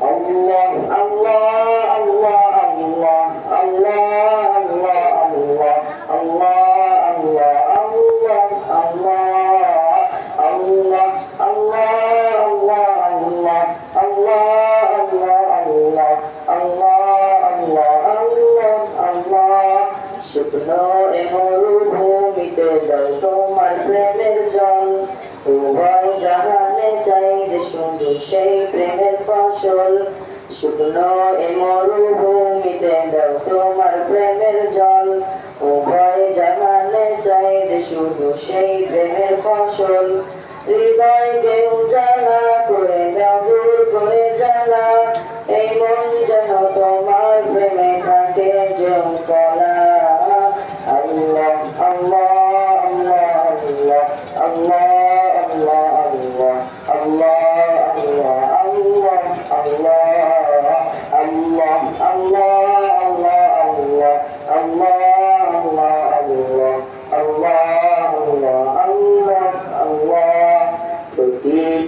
Allah, Allah, Allah, Allah, Allah, Allah, Allah, Allah, শুকনো এ মরুভূমিতে দাও তোমার উভয় শুধু সেই প্রেমের ফসল। শুকনো এ মরুভূমিতে দাও তোমার প্রেমের জল। উভয় জানানে চাই যে শুধু সেই প্রেমের ফসল। হৃদয়কে উজালা করে দাও দূর করে জানা। এই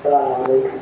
السلام عليكم